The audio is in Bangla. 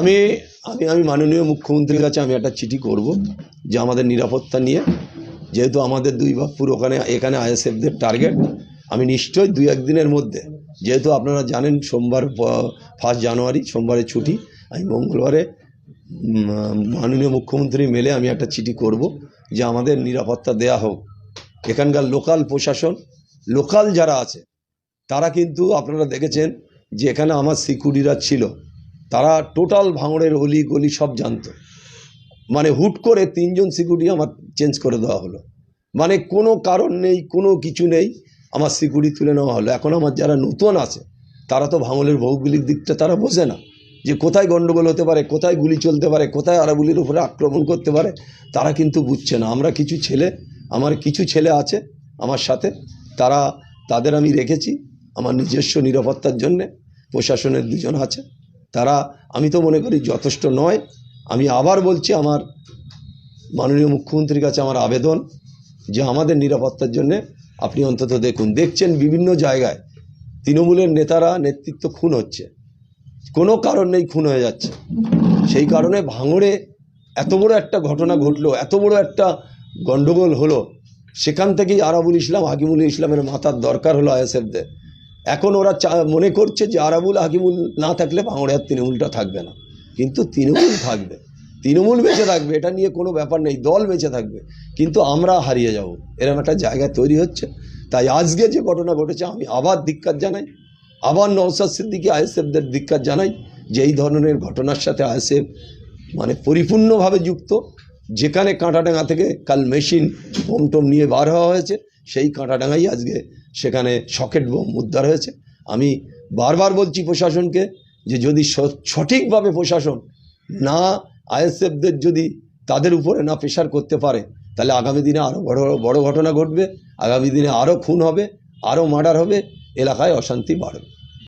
আমি আমি আমি মাননীয় মুখ্যমন্ত্রীর কাছে আমি একটা চিঠি করব যে আমাদের নিরাপত্তা নিয়ে। যেহেতু আমাদের দুই বাপুর ওখানে, এখানে আইএসএফদের টার্গেট, আমি নিশ্চয়ই দুই একদিনের মধ্যে, যেহেতু আপনারা জানেন সোমবার ফার্স্ট জানুয়ারি, সোমবারে ছুটি, আমি মঙ্গলবারে মাননীয় মুখ্যমন্ত্রী মেলে আমি একটা চিঠি করব যে আমাদের নিরাপত্তা দেয়া হোক। এখানকার লোকাল প্রশাসন, লোকাল যারা আছে, তারা কিন্তু আপনারা দেখেছেন যে এখানে আমার সিকিউরিটিরা ছিল। তারা টোটাল ভাঙড়ের অলি গলি সব জানতো। মানে হুট করে তিনজন সিকিউরিটি আমার চেঞ্জ করে দেওয়া হলো। মানে কোনো কারণ নেই, কোনো কিছু নেই, আমার সিকিউরিটি তুলে নেওয়া হলো। এখন আমার যারা নতুন আছে, তারা তো ভাঙলের ভৌগোলিক দিকটা তারা বোঝে না। যে কোথায় গণ্ডগোল হতে পারে, কোথায় গুলি চলতে পারে, কোথায় আরাবুলির উপরে আক্রমণ করতে পারে, তারা কিন্তু বুঝছে না। আমরা কিছু ছেলে, আমার কিছু ছেলে আছে আমার সাথে, তারা, তাদের আমি রেখেছি আমার নিজস্ব নিরাপত্তার জন্যে, প্রশাসনের দুজন আছে। তারা, আমি তো মনে করি যথেষ্ট নয়। আমি আবার বলছি, আমার মাননীয় মুখ্যমন্ত্রীর কাছে আমার আবেদন যে আমাদের নিরাপত্তার জন্যে আপনি অন্তত দেখুন। দেখছেন বিভিন্ন জায়গায় তৃণমূলের নেতারা নেতৃত্ব খুন হচ্ছে। কোনো কারণ নেই খুন হয়ে যাচ্ছে। সেই কারণে ভাঙড়ে এত বড় একটা ঘটনা ঘটলো, এত বড় একটা গণ্ডগোল হলো, সেখান থেকেই আরাবুল ইসলাম, হাকিমুল ইসলামের মাথার দরকার হলো আইএসএফদের। এখন ওরা মনে করছে যে আরাবুল হাকিমুল না থাকলে আর তৃণমূলটা থাকবে না। কিন্তু তৃণমূল থাকবে। তৃণমূল বেঁচে থাকবে, এটা নিয়ে কোনো ব্যাপার নেই, দল বেঁচে থাকবে। কিন্তু আমরা হারিয়ে যাব, এরকম একটা জায়গা তৈরি হচ্ছে। তাই আজকে যে ঘটনা ঘটেছে, আমি আবার ধিক্কার জানাই, আবার নওসাদ সিদ্দিকি আইএসএফদের ধিক্কার জানাই যে এই ধরনের ঘটনার সাথে আইএসএফ মানে পরিপূর্ণভাবে যুক্ত। যেখানে কাঁটাডাঙ্গা থেকে কাল মেশিন বোম টোম নিয়ে বার হওয়া হয়েছে, সেই কাঁটাডাঙ্গাই আজকে সেখানে সকেট বোম উদ্ধার হয়েছে। আমি বারবার বলছি প্রশাসনকে যে যদি সঠিকভাবে প্রশাসন না, আইএসএফদের যদি তাদের উপরে না প্রেশার করতে পারে, তাহলে আগামী দিনে আরও বড় বড় ঘটনা ঘটবে, আগামী দিনে আরও খুন হবে আরও মার্ডার হবে, এলাকায় অশান্তি বাড়বে।